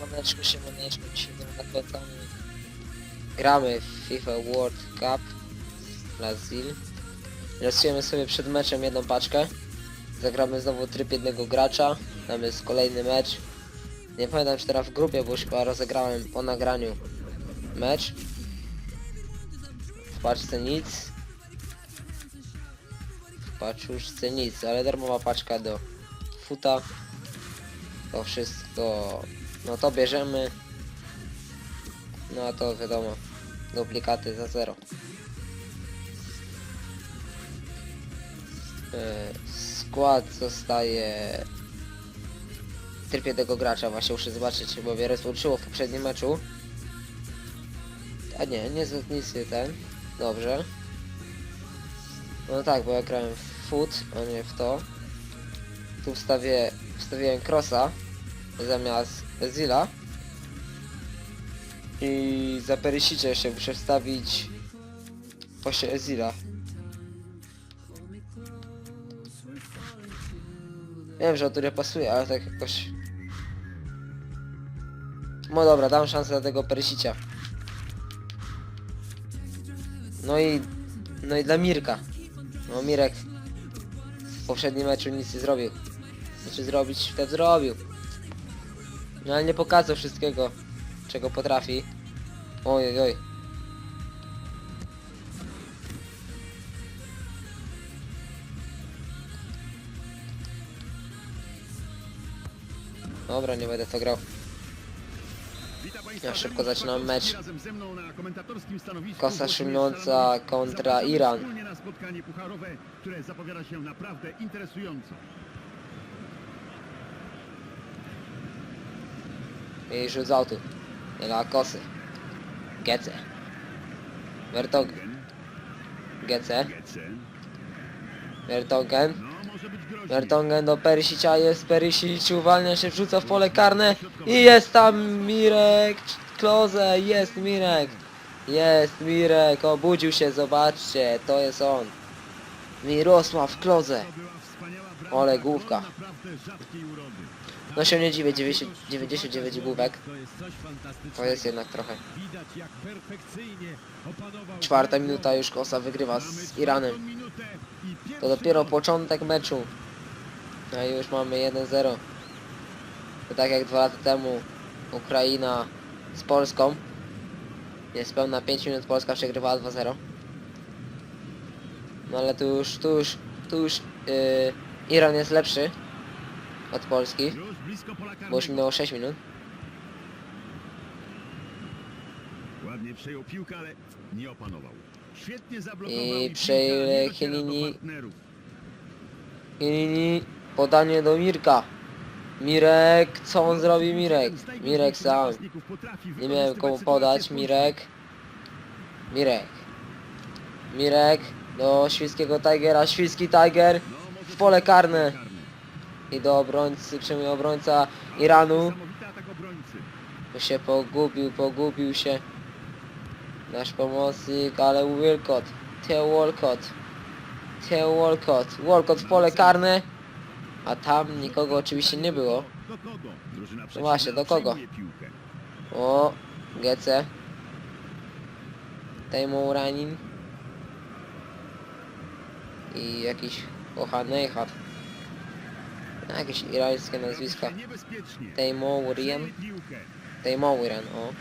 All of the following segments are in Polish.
Maneczko się, maneczko, dzisiaj nie nakręcamy. Gramy w FIFA World Cup Brazil. Losujemy sobie przed meczem jedną paczkę. Zagramy znowu tryb jednego gracza. Tam jest kolejny mecz. Nie pamiętam czy teraz w grupie, bo już chyba rozegrałem po nagraniu mecz. W paczce nic. W paczuszce nic, ale darmowa paczka do futa. To wszystko, no to bierzemy. No a to wiadomo, duplikaty za zero. E, Skład zostaje tryb jednego gracza, właśnie muszę zobaczyć, bo mnie rozłączyło w poprzednim meczu. A nie, nie z- ten. Dobrze. No tak, bo ja grałem w foot, a nie w to. Tu wstawię, wstawiłem crossa zamiast Zilla. I za Perisicie jeszcze muszę wstawić właśnie Ezila. Wiem, że on tu nie pasuje, ale tak jakoś... No dobra, dam szansę dla tego Perisicia. No i... No i dla Mirka. No Mirek w poprzednim meczu nic nie zrobił. Znaczy zrobić, wtedy zrobił. No ale nie pokazał wszystkiego, czego potrafi. Oj, oj. Dobra, nie będę to grał. Ja szybko zaczynam mecz. Kosa Szalowicz. kontra Iran. wspólnie na spotkanie pucharowe, które zapowiada się naprawdę interesująco. I rzut z autu. Dla kosy. Gece. Vertogen. Gece. Vertogen. Vertonghen do Perisicia jest, Perisic uwalnia się, wrzuca w pole karne i jest tam Mirek, Kloze, jest Mirek, jest Mirek, obudził się, zobaczcie, to jest on. Mirosław Kloze. Ole, główka. No się nie dziwię, 90 99 główek, To jest jednak trochę. Czwarta minuta już Kosa wygrywa z Iranem. To dopiero początek meczu. A już mamy 1-0. To tak jak dwa lata temu Ukraina z Polską. Niespełna 5 minut Polska przegrywała 2-0. No ale tu już, tu już, tu już yy, Iran jest lepszy od Polski, bo już minęło 6 minut. Ładnie przejął piłkę, ale nie opanował. Świetnie zablokował I piłka przejęły nie dociera do Chiellini. partnerów. I podanie do Mirka. Mirek, co on zrobi Mirek? Mirek sam. Nie miałem komu podać, Mirek. Mirek. Mirek do świńskiego Tigera, świński Tiger w pole karne. I do obrońcy, przejmuje obrońca Iranu. Tu się pogubił, pogubił się nasz pomocnik, ale Wilcott, Theo Walcott, Theo Walcott, Walcott w pole karne, a tam nikogo oczywiście nie było. No właśnie, do kogo? O, Gece. Tejmu Ranin. I jakiś Ohanejhat. Jakieś irańskie nazwiska. Tejmourian. Tejmourian, o.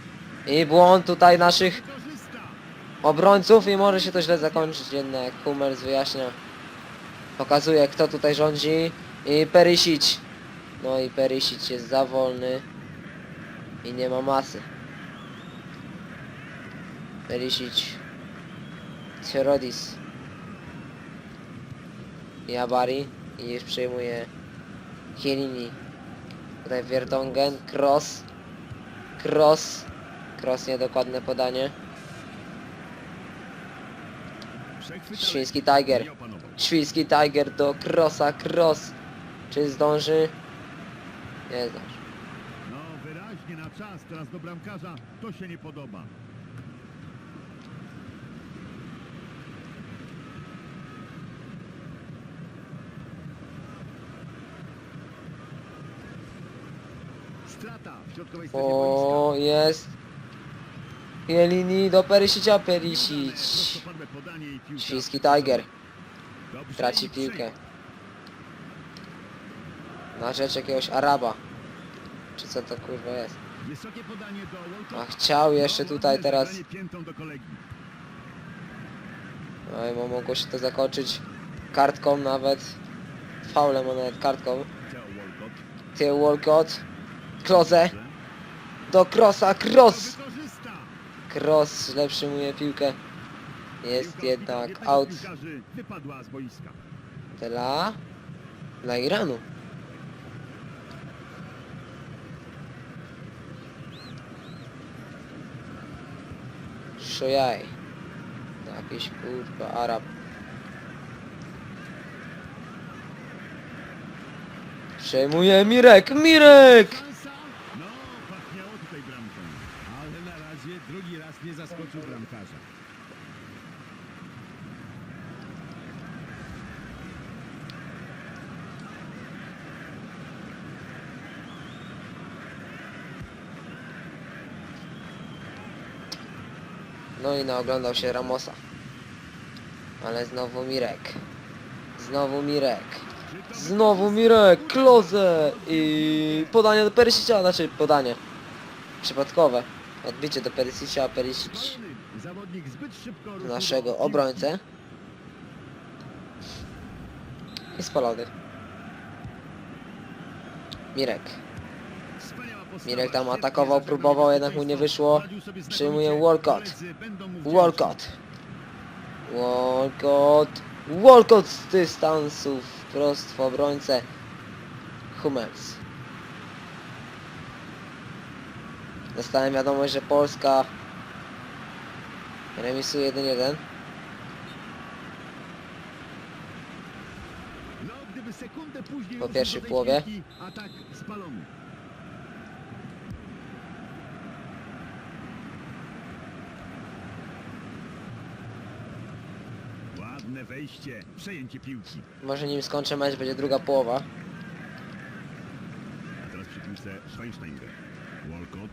I błąd tutaj naszych obrońców i może się to źle zakończyć jednak. Hummels wyjaśnia. Pokazuje kto tutaj rządzi. I Perisic. No i Perisic jest za wolny. I nie ma masy. Perisic. Therodis. I Abari. I już przejmuje Chiellini. Tutaj Vertonghen. Cross. Cross. Cross niedokładne podanie. Świński Tiger. Świński Tiger do Crossa, Cross. Czy zdąży? Nie zdąży. No wyraźnie na czas, teraz do bramkarza. To się nie podoba. Strata w w środkowej strefie O, jest. Jelini do Perisicia. Perisic. I Świński. Tiger. Traci i piłkę. Na rzecz jakiegoś Araba. Czy co to kurwa jest? A chciał jeszcze No, tutaj teraz. Oj, bo mogło się to zakończyć kartką nawet. Faulem, a nawet kartką. Theo Walcott. Dobrze. Do Krosa. Wykorzysta. Cross źle przyjmuje piłkę. Jest jednak out dla... dla Iranu. Szojaj. Jakiś kurwa Arab. Przejmuje Mirek! Mirek! Szansa? No, pachniało tutaj bramką. Ale na razie drugi raz nie zaskoczył bramkarza. No i naoglądał się Ramosa. Ale znowu Mirek. Znowu Mirek. Znowu Mirek, Kloze i podanie do Perisicia, znaczy podanie przypadkowe. Odbicie do Perisicia, a Perisic naszego obrońcę. I spalony. Mirek. Mirek tam atakował, próbował, jednak mu nie wyszło. Przyjmuje Walcott. Walcott. Walcott. Walcott z dystansu wprost w obrońcę. Hummels. Dostałem wiadomość, że Polska remisuje 1-1. No, gdyby sekundę później Po pierwszej połowie. piłki, Atak spalony. Ładne wejście, przejęcie piłki. Może nim skończę mecz, będzie druga połowa. A teraz przy piłce Schweinsteiger. Walcott.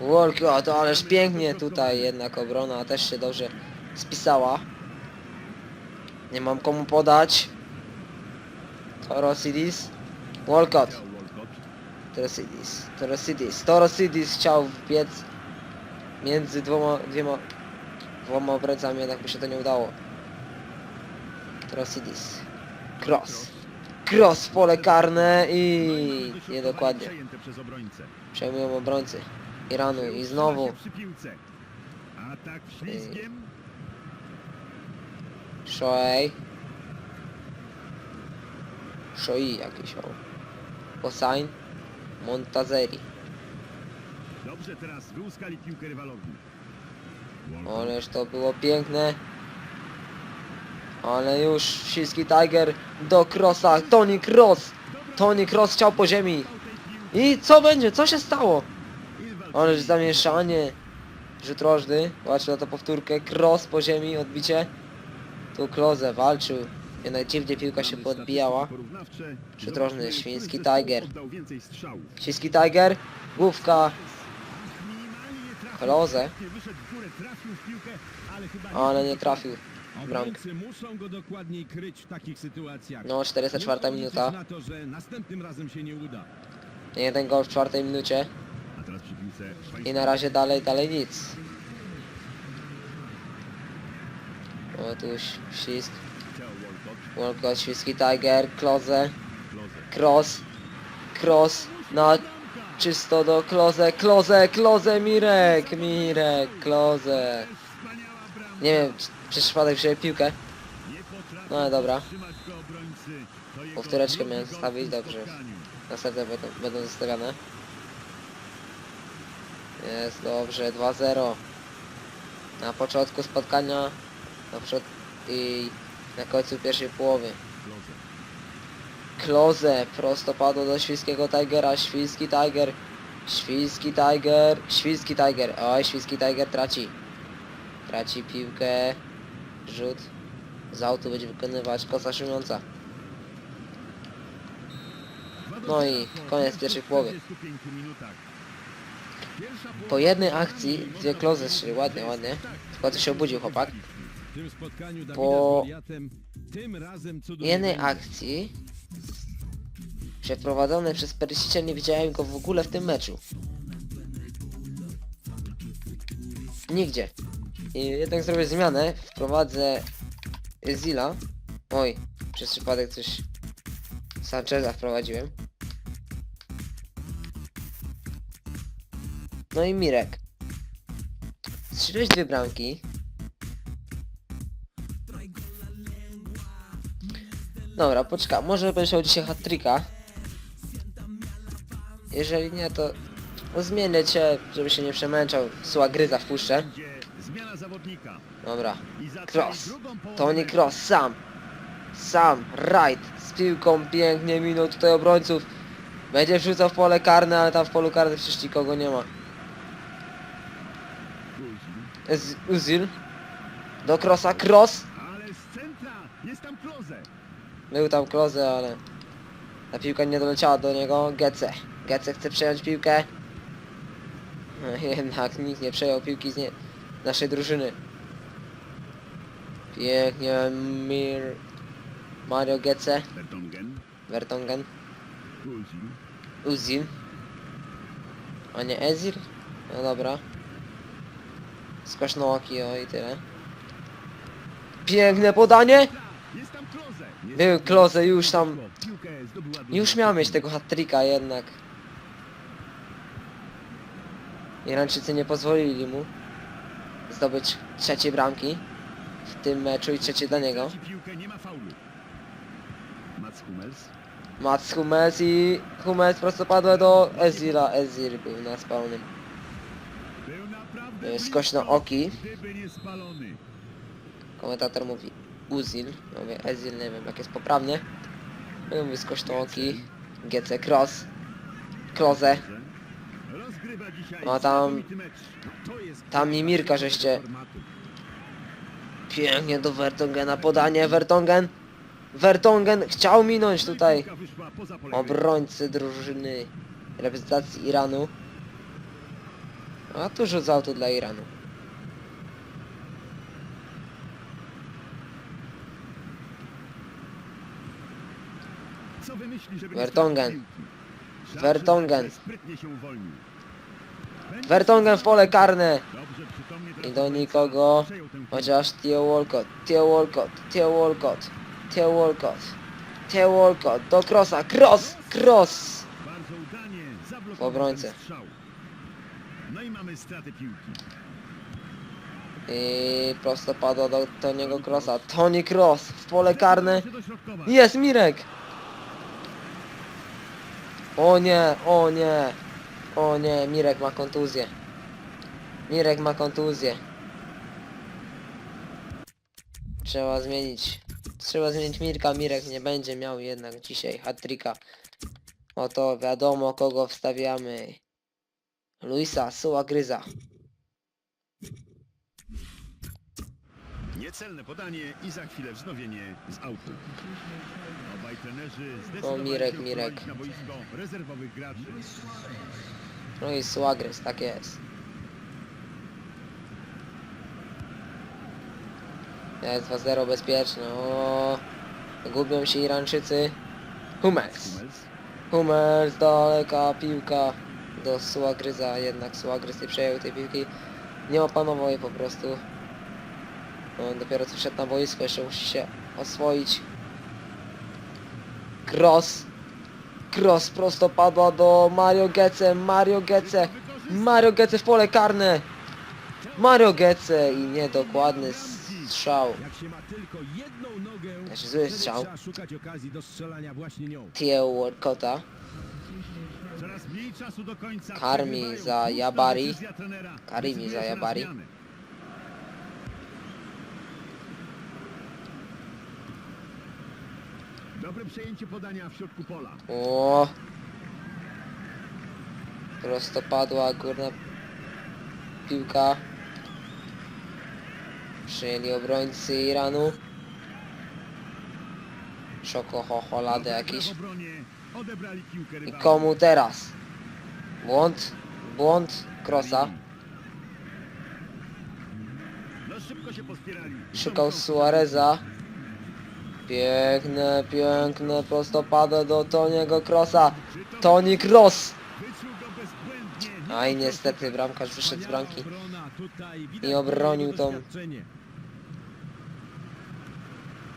Walcott, ależ pięknie tutaj jednak obrona też się dobrze spisała. Nie mam komu podać. Torosidis. Walcott. Torosidis. Torosidis. Torosidis chciał wbiec między dwoma, dwiema, dwoma obrońcami, jednak mu się to nie udało. Torosidis. Cross. Cross pole karne i niedokładnie. Przejmują obrońcy Iranu i znowu. Atak ślizgiem. Shoei. Shoi jakiś o. Hossain. Montazeri. Dobrze, teraz wyłuskali piłkę rywalowi. Ależ to było piękne. Ale już śliski Tiger do Crossa. Tony Cross. Tony Cross chciał po ziemi. I co będzie? Co się stało? Ależ zamieszanie. Rzut rożny. Patrzę na to powtórkę. Cross po ziemi, odbicie. Tu Kloze walczył. Jednak dziwnie piłka się podbijała. Przydrożny świński Tiger. Śliski Tiger. Główka. Kloze. Ale nie trafił. Bramkę. No, Nie 404 mogą minuta. nie. Jeden gol w czwartej minucie. A teraz przy piłce I na razie dalej, dalej nic. O tu ślisk. Walcott. Śliski Tiger, Kloze. Cross, Cross na czysto do Kloze, Kloze, Kloze, Mirek, Mirek, Kloze. Nie wiem, przez przypadek wziąłem piłkę. No ale dobra. Powtóreczkę miałem zostawić, dobrze. Następne będą, będą zostawiane. Jest dobrze, 2-0. Na początku spotkania, na początku i na końcu pierwszej połowy. Kloze, prostopadło do świńskiego Tigera, świński Tiger, świński Tiger, świński Tiger, oj, świński Tiger traci. Traci piłkę, rzut, z autu będzie wykonywać kosa szymiąca. No i koniec pierwszej połowy. Po jednej akcji klozy powiedzieć, szły, ładnie, ładnie. Tylko to się obudził chłopak. Po jednej akcji przeprowadzonej przez Perisicia nie widziałem go w ogóle w tym meczu. Nigdzie. I jednak zrobię zmianę, wprowadzę Zila. Oj, przez przypadek coś Sancheza wprowadziłem. No i Mirek. Strzeliłeś dwie bramki. Dobra, poczekaj, może będziesz miał dzisiaj hat-tricka. Jeżeli nie, to no zmienię cię, żeby się nie przemęczał. Sła gryza wpuszczę. Dobra. Cross. Tony. Cross, sam. Sam, right. Z piłką pięknie minął tutaj obrońców. Będzie wrzucał w pole karne, ale tam w polu karnym przecież nikogo nie ma. Uzil. Do Crossa, Cross. Ale z centra jest tam Kloze. Był tam Kloze, ale ta piłka nie doleciała do niego. Gece. Gece chce przejąć piłkę. No, jednak nikt nie przejął piłki z nie... naszej drużyny. Pięknie Mir... Mario Gece. Bertongen. Vertonghen. Guzik. Uzil. A nie Ezil? No dobra. Skośnołaki, o i tyle. Piękne podanie! Kloze. Był Klose już tam. Już miał mieć tego hat-tricka jednak. Irańczycy nie pozwolili mu zdobyć trzeciej bramki w tym meczu i trzecie dla niego. Mats Hummels. I Hummels prostopadłe do Ezila. Ezil był na spawnym. E, nie spalony. Komentator mówi Uzil, mówię Ezil, nie wiem jak jest poprawnie. Ja mówię skośnooki. GC Cross. Kloze. No tam- Tam mi Mirka żeście. Pięknie do Vertongena podanie, Vertongen. Vertongen chciał minąć tutaj obrońcy drużyny reprezentacji Iranu. A tu rzucał to dla Iranu. Co wymyśli, żeby nie Vertonghen. stracić piłki? Szanse, Vertonghen. że Sprytnie się uwolnił. Będzie Vertonghen w pole karne. Dobrze, przytomnie I do nikogo. przejął tę piłkę. Chociaż Theo Walcott, Theo Walcott, Theo Walcott, Theo Walcott, Theo Walcott, do Crossa, Cross, Cross. Bardzo udanie zablokował W obrońcę. ten strzał. No i mamy piłki. I prosto padło do Tony'ego Crossa, Tony Cross w pole karne. Jest Mirek! O nie, o nie, o nie, Mirek ma kontuzję. Mirek ma kontuzję. Trzeba zmienić. Trzeba zmienić Mirka. Mirek nie będzie miał jednak dzisiaj hat-tricka. Oto wiadomo kogo wstawiamy. Luisa Suła Gryza. Niecelne podanie i za chwilę wznowienie z autu. Obaj trenerzy zdecydowali Mirek, się Mirek. wprowadzić na boisko rezerwowych graczy. No i Gryz, tak jest. Jest 2-0 bezpieczne. O, gubią się Irańczycy. Hummels. Hummels. Hummels, daleka piłka do Sułagryza, jednak Sułagryz nie przejął tej piłki. Nie opanował jej po prostu. On dopiero co wszedł na boisko, jeszcze musi się oswoić. Cross. Cross prosto padła do Mario Gece, Mario Gece. Mario Gece w pole karne. Mario Gece i niedokładny strzał. Znaczy, zły strzał. trzeba szukać Karmi za Jabari. Karimi za Jabari. Dobre przejęcie podania w środku pola. O! Prosto padła górna piłka. Przyjęli obrońcy Iranu. Szoko ho, Dobra jakiś. I komu teraz? Błąd, błąd, krosa. No. Szukał Suareza. Piękne, piękne prostopadę do Toniego Krosa. Toni Kroos! Aj, niestety bramkarz wyszedł z bramki. I obronił tą-.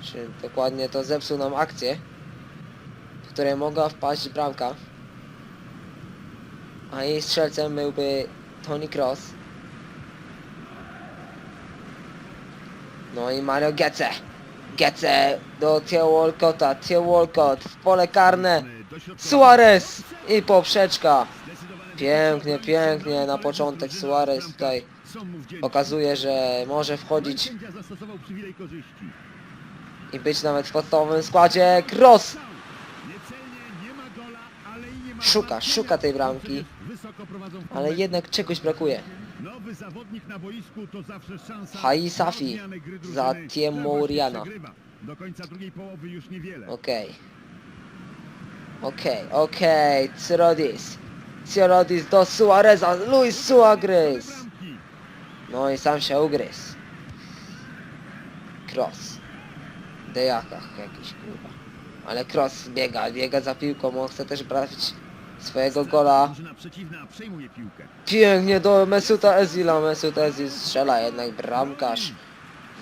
Czy dokładnie to zepsuł nam akcję, w której mogła wpaść bramka. A jej strzelcem byłby Toni Kroos. No i Mario Gece. Gece do Theo Walcotta. Theo Walcott w pole karne. Suarez i poprzeczka. Pięknie, pięknie. Na początek Suarez tutaj pokazuje, że może wchodzić i być nawet w podstawowym składzie. Cross! Niecelnie, nie ma gola, ale i nie ma Szuka, szuka tej bramki. Ale jednak czegoś brakuje. Nowy zawodnik na boisku to zawsze szansa. Hai Safi za Która Tiem właśnie Moriana. przegrywa. Do końca drugiej połowy już niewiele. Okej. Okej, okej. Cyrodis. Cyrodis do Suareza. Luis Suarez. No i sam się ugryzł. Cross. Dejakach jakiś kurwa. Ale Cross biega, biega za piłką, on chce też brać swojego gola. Pięknie do Mesuta Ezila. Mesut Ezil strzela jednak bramkarz.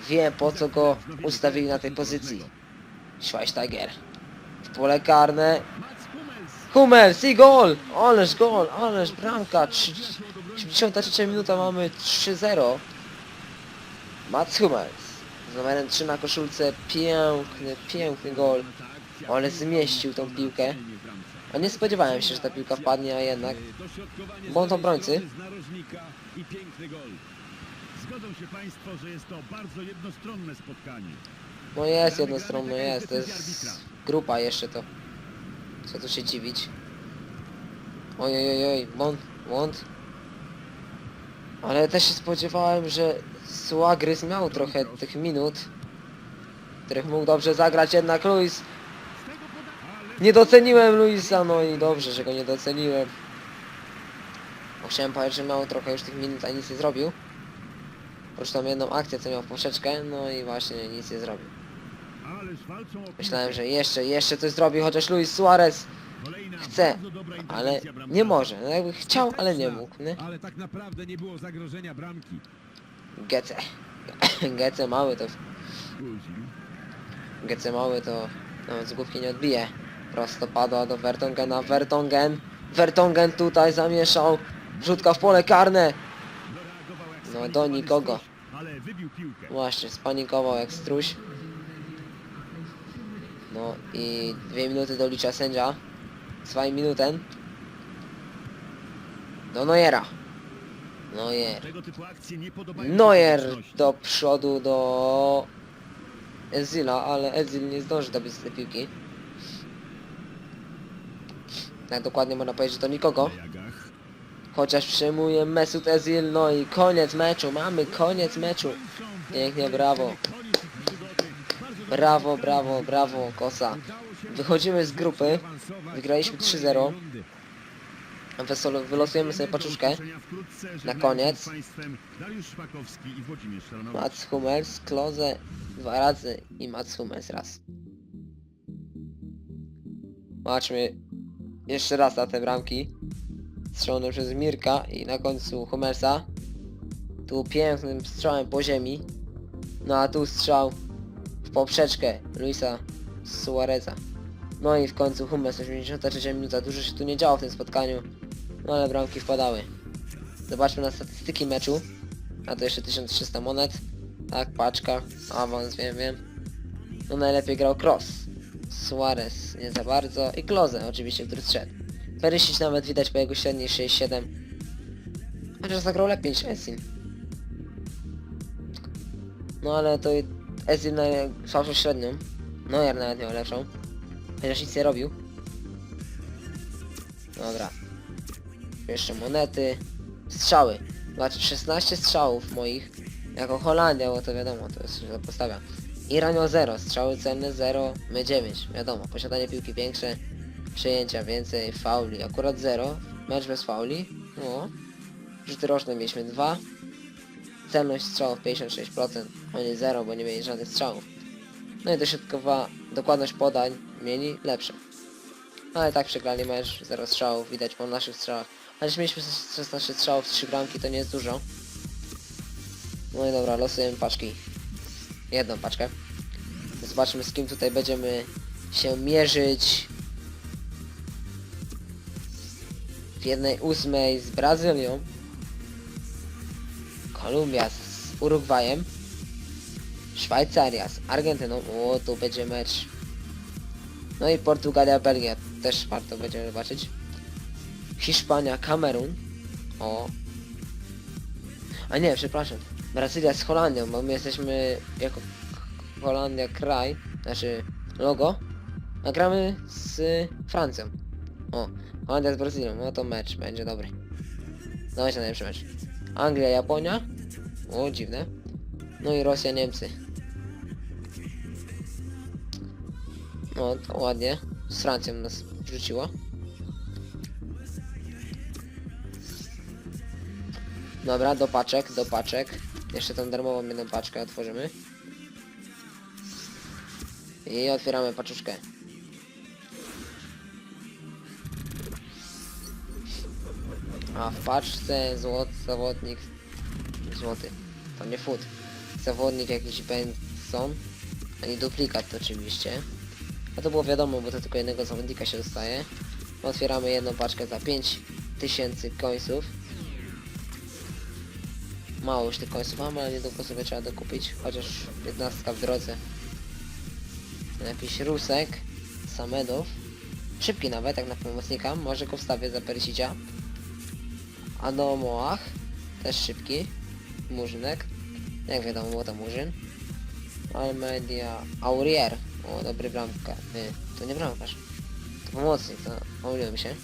Wie po co go ustawili na tej pozycji. Schweinsteiger. W pole karne. Hummels. I gol! Ależ gol, ależ bramka. Trzy- 73 minuta mamy 3-0. Mats Hummels. Z numerem 3 na koszulce. Piękny, piękny gol. Ale zmieścił tą piłkę. A nie spodziewałem się, że ta piłka wpadnie, a jednak. Lewej obrońcy. Zgodzą się Państwo, że jest to bardzo jednostronne spotkanie. No jest jednostronno, jest. To jest grupa jeszcze to. Co tu się dziwić. Oj, oj, oj, błąd, błąd. Ale też się spodziewałem, że Suarez miał trochę tych minut, których mógł dobrze zagrać, jednak Luis... Z tego poda... Ale Nie doceniłem Luisa, no i dobrze, że go nie doceniłem. Bo chciałem powiedzieć, że miał trochę już tych minut, a nic nie zrobił. Oprócz tam jedną akcję, co miał w poprzeczkę, no i właśnie nic nie zrobił. Myślałem, że jeszcze, jeszcze coś zrobi, chociaż Luis Suarez chce, ale nie może. No jakby chciał, ale nie mógł, nie? Ale tak naprawdę nie było zagrożenia bramki. Gece. Gece mały to... Gece mały to nawet z główki nie odbije. Prosto padła do Vertongena. Vertongen. Vertongen tutaj zamieszał. Wrzutka w pole karne. No, do nikogo. Właśnie, spanikował jak struś. No i dwie minuty dolicza sędzia. Zwei minuten. Do się Neuer publiczności. do przodu do Ezila, ale Ezil nie zdąży dobyć tej piłki. Tak dokładnie można powiedzieć, że to nikogo. Chociaż przyjmuje Mesut Ezil, no i koniec meczu, mamy koniec meczu. Pięknie, brawo. Brawo, brawo, brawo, Kosa. Wychodzimy z grupy. Wygraliśmy do 3-0. kolejnej rundy. Wesolo- Wylosujemy sobie paczuszkę. Na koniec. Mats Hummels, Kloze dwa razy i Mats Hummels raz. Patrzmy jeszcze raz na te bramki. Strzelone przez Mirka i na końcu Hummelsa. Tu pięknym strzałem po ziemi. No a tu strzał w poprzeczkę Luisa Suareza. No i w końcu Hummels 83 minuta. Dużo się tu nie działo w tym spotkaniu. No ale bramki wpadały. Zobaczmy na statystyki meczu. A to jeszcze 1300 monet. Tak, paczka, awans, wiem, wiem. No najlepiej grał Cross. Suarez nie za bardzo i Kloze oczywiście, który strzedł. Perysic nawet widać po jego średniej 6-7. Chociaż zagrał lepiej niż Esin. No ale to Esin na słabszą średnią. Neuer nawet miał lepszą. Chociaż nic nie robił. Dobra. Jeszcze monety. Strzały. Znaczy 16 strzałów moich. Jako Holandia, bo to wiadomo, to jest, że to postawia. Iran miał 0, strzały celne 0, my 9, wiadomo, posiadanie piłki większe, Przejęcia więcej, fauli. Akurat 0. Mecz bez fauli. No. Rzuty roczne mieliśmy 2. Celność strzałów 56%. Oni 0, bo nie mieli żadnych strzałów. No i dośrodkowa dokładność podań mieli lepsze. Ale tak przegrali mecz, 0 strzałów, widać po naszych strzałach. Chociaż mieliśmy 16 strzałów, 3 bramki, to nie jest dużo. No i dobra, losujemy paczki. Jedną paczkę. Zobaczmy z kim tutaj będziemy się mierzyć. W jednej ósmej z Brazylią. Kolumbia z Urugwajem. Szwajcaria z Argentyną. O, tu będzie mecz. No i Portugalia, Belgia. Też warto będziemy zobaczyć. Hiszpania, Kamerun. O. A nie, przepraszam. Brazylia z Holandią, bo my jesteśmy jako Holandia kraj, znaczy logo, a gramy z Francją. O, Holandia z Brazylią, no to mecz będzie dobry. Dawajcie na najlepszy mecz. Anglia, Japonia. O, dziwne. No i Rosja, Niemcy. No, to ładnie. Z Francją nas rzuciło. Dobra, do paczek, do paczek. Jeszcze tą darmową jedną paczkę otworzymy. I otwieramy paczuszkę. A w paczce złoty zawodnik. Złoty. To nie food. Zawodnik jakiś Benson. Ani duplikat oczywiście. A to było wiadomo, bo to tylko jednego zawodnika się dostaje. Otwieramy jedną paczkę za 5000 końców. Mało już tych końców mam, ale niedługo sobie trzeba dokupić. Chociaż 15 w drodze. Jakiś Rusek. Samedów. Szybki nawet, jak na pomocnika. Może go wstawię za Perisicia. A do Moach. Też szybki. Murzynek. Jak wiadomo, było to Murzyn. Almedia. Aurier. O, dobry bramka. Nie, to nie bramkarz. To pomocnik, to pomyliłem się.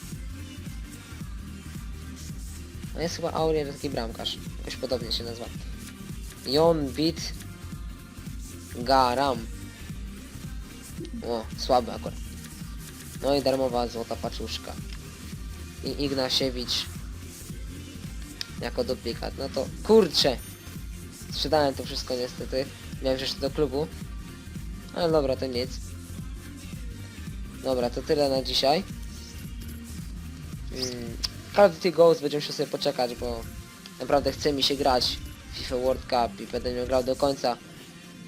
No jest chyba Aurier taki bramkarz. Jakoś podobnie się nazywa. Jon Bit Garam. O, słaby akurat. No i darmowa złota paczuszka. I Ignasiewicz jako duplikat. No to kurczę. Sprzedałem to wszystko niestety. Miałem jeszcze do klubu. Ale dobra, to nic. Dobra, to tyle na dzisiaj. Mm, Call of Ghost będziemy musiał sobie poczekać, bo naprawdę chce mi się grać w FIFA World Cup i będę miał grał do końca.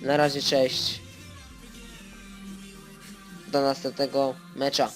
Na razie cześć. Do następnego mecza.